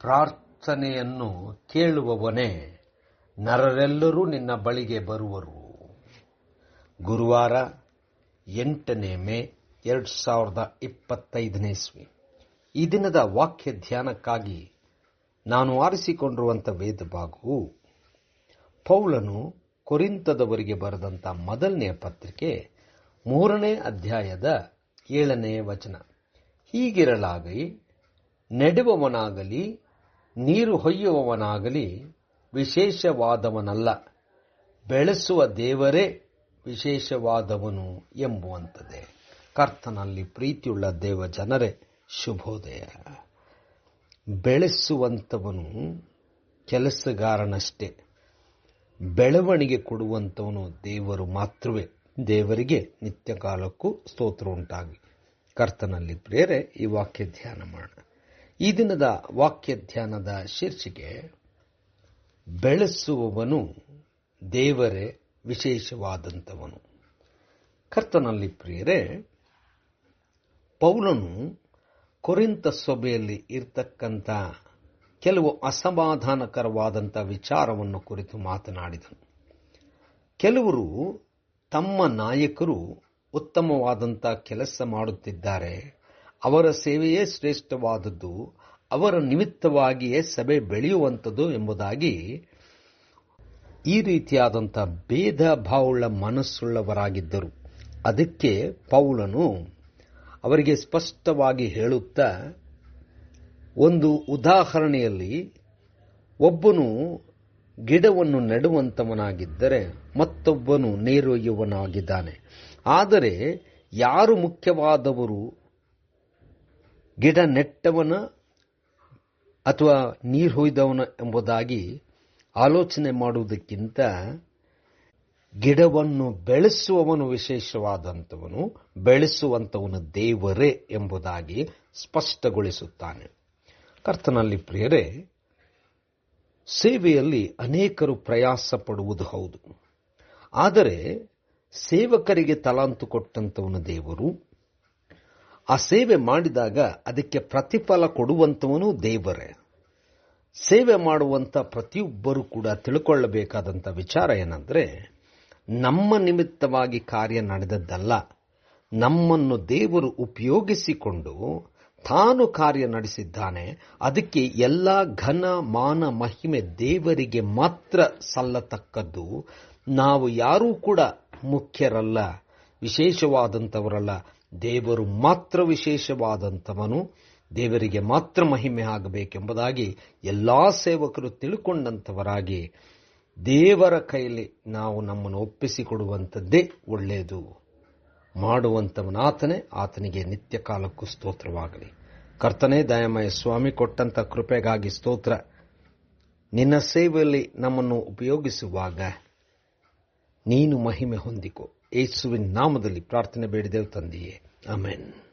ಪ್ರಾರ್ಥನೆಯನ್ನು ಕೇಳುವವನೇ ನರರೆಲ್ಲರೂ ನಿನ್ನ ಬಳಿಗೆ ಬರುವರು. ಗುರುವಾರ ಎಂಟನೇ ಮೇ ಎರಡು ಸಾವಿರದ ಇಪ್ಪತ್ತೈದನೇ ಇಸ್ವಿ. ಈ ದಿನದ ವಾಕ್ಯ ಧ್ಯಾನಕ್ಕಾಗಿ ನಾನು ಆರಿಸಿಕೊಂಡಿರುವಂಥ ವೇದ ಭಾಗವು ಪೌಲನು ಕೊರಿಂತದವರಿಗೆ ಬರೆದಂಥ ಮೊದಲನೆಯ ಪತ್ರಿಕೆ ಮೂರನೇ ಅಧ್ಯಾಯದ ಏಳನೇ ವಚನ. ಹೀಗಿರಲಾಗಿ ನೆಡುವವನಾಗಲಿ ನೀರು ಹೊಯ್ಯುವವನಾಗಲಿ ವಿಶೇಷವಾದವನಲ್ಲ. ಬೆಳೆಸುವ ದೇವರೇ ವಿಶೇಷವಾದವನು ಎಂಬುವಂಥದ್ದೇ. ಕರ್ತನಲ್ಲಿ ಪ್ರೀತಿಯುಳ್ಳ ದೇವ ಜನರೇ ಶುಭೋದಯ. ಬೆಳೆಸುವಂಥವನು ಕೆಲಸಗಾರನಷ್ಟೇ. ಬೆಳವಣಿಗೆ ಕೊಡುವಂಥವನು ದೇವರು ಮಾತ್ರವೇ. ದೇವರಿಗೆ ನಿತ್ಯ ಕಾಲಕ್ಕೂ ಸ್ತೋತ್ರ ಉಂಟಾಗಿ. ಕರ್ತನಲ್ಲಿ ಪ್ರೇರೆ ಈ ವಾಕ್ಯ ಧ್ಯಾನ ಮಾಡೋಣ. ಈ ದಿನದ ವಾಕ್ಯ ಧ್ಯಾನದ ಶೀರ್ಷಿಕೆ, ಬೆಳೆಸುವವನು ದೇವರೇ ವಿಶೇಷವಾದಂಥವನು. ಕರ್ತನಲ್ಲಿ ಪ್ರಿಯರೇ, ಪೌಲನು ಕೊರಿಂತ ಸಭೆಯಲ್ಲಿ ಇರತಕ್ಕಂಥ ಕೆಲವು ಅಸಮಾಧಾನಕರವಾದಂಥ ವಿಚಾರವನ್ನು ಕುರಿತು ಮಾತನಾಡಿದನು. ಕೆಲವರು ತಮ್ಮ ನಾಯಕರು ಉತ್ತಮವಾದಂಥ ಕೆಲಸ ಮಾಡುತ್ತಿದ್ದಾರೆ ಅವರ ಸೇವೆಯೇ ಶ್ರೇಷ್ಠವಾದದ್ದು, ಅವರ ನಿಮಿತ್ತವಾಗಿಯೇ ಸಭೆ ಬೆಳೆಯುವಂಥದ್ದು ಎಂಬುದಾಗಿ ಈ ರೀತಿಯಾದಂಥ ಭೇದ ಭಾವವುಳ್ಳ ಮನಸ್ಸುಳ್ಳವರಾಗಿದ್ದರು. ಅದಕ್ಕೆ ಪೌಲನು ಅವರಿಗೆ ಸ್ಪಷ್ಟವಾಗಿ ಹೇಳುತ್ತಾ, ಒಂದು ಉದಾಹರಣೆಯಲ್ಲಿ ಒಬ್ಬನು ಗಿಡವನ್ನು ನೆಡುವಂತವನಾಗಿದ್ದರೆ ಮತ್ತೊಬ್ಬನು ನೀರೊಯ್ಯುವನಾಗಿದ್ದಾನೆ ಆದರೆ ಯಾರು ಮುಖ್ಯವಾದವರು ಗಿಡ ನೆಟ್ಟವನ ಅಥವಾ ನೀರು ಹೊಯ್ದವನ ಎಂಬುದಾಗಿ ಆಲೋಚನೆ ಮಾಡುವುದಕ್ಕಿಂತ ಗಿಡವನ್ನು ಬೆಳೆಸುವವನು ವಿಶೇಷವಾದಂಥವನು, ಬೆಳೆಸುವಂಥವನು ದೇವರೇ ಎಂಬುದಾಗಿ ಸ್ಪಷ್ಟಗೊಳಿಸುತ್ತಾನೆ. ಕರ್ತನಲ್ಲಿ ಪ್ರಿಯರೇ, ಸೇವೆಯಲ್ಲಿ ಅನೇಕರು ಪ್ರಯಾಸ ಪಡುವುದು ಹೌದು. ಆದರೆ ಸೇವಕರಿಗೆ ತಲಾಂತು ಕೊಟ್ಟಂಥವನು ದೇವರು ಆ ಸೇವೆ ಮಾಡಿದಾಗ ಅದಕ್ಕೆ ಪ್ರತಿಫಲ ಕೊಡುವಂಥವನು ದೇವರೇ. ಸೇವೆ ಮಾಡುವಂಥ ಪ್ರತಿಯೊಬ್ಬರೂ ಕೂಡ ತಿಳ್ಕೊಳ್ಳಬೇಕಾದಂಥ ವಿಚಾರ ಏನಂದರೆ, ನಮ್ಮ ನಿಮಿತ್ತವಾಗಿ ಕಾರ್ಯ ನಡೆದದ್ದಲ್ಲ, ನಮ್ಮನ್ನು ದೇವರು ಉಪಯೋಗಿಸಿಕೊಂಡು ತಾನು ಕಾರ್ಯ ನಡೆಸಿದ್ದಾನೆ, ಅದಕ್ಕೆ ಎಲ್ಲ ಘನ, ಮಾನ, ಮಹಿಮೆ ದೇವರಿಗೆ ಮಾತ್ರ ಸಲ್ಲತಕ್ಕದ್ದು, ನಾವು ಯಾರೂ ಕೂಡ ಮುಖ್ಯರಲ್ಲ ವಿಶೇಷವಾದಂಥವರಲ್ಲ. ದೇವರು ಮಾತ್ರ ವಿಶೇಷವಾದಂಥವನು. ದೇವರಿಗೆ ಮಾತ್ರ ಮಹಿಮೆ ಆಗಬೇಕೆಂಬುದಾಗಿ ಎಲ್ಲಾ ಸೇವಕರು ತಿಳ್ಕೊಂಡಂಥವರಾಗಿ ದೇವರ ಕೈಯಲ್ಲಿ ನಾವು ನಮ್ಮನ್ನು ಒಪ್ಪಿಸಿಕೊಡುವಂಥದ್ದೇ ಒಳ್ಳೆಯದು. ಮಾಡುವಂಥವನಾತನೇ ಆತನಿಗೆ ನಿತ್ಯ ಕಾಲಕ್ಕೂ ಸ್ತೋತ್ರವಾಗಲಿ. ಕರ್ತನೇ ದಯಮಯ ಸ್ವಾಮಿ ಕೊಟ್ಟಂತ ಕೃಪೆಗಾಗಿ ಸ್ತೋತ್ರ. ನಿನ್ನ ಸೇವೆಯಲ್ಲಿ ನಮ್ಮನ್ನು ಉಪಯೋಗಿಸುವಾಗ ನೀನು ಮಹಿಮೆ ಹೊಂದಿಕೋ. ಯೇಸುವಿನ ನಾಮದಲ್ಲಿ ಪ್ರಾರ್ಥನೆ ಬೇಡಿದೆವು ತಂದೆಯೇ. ಆಮೆನ್.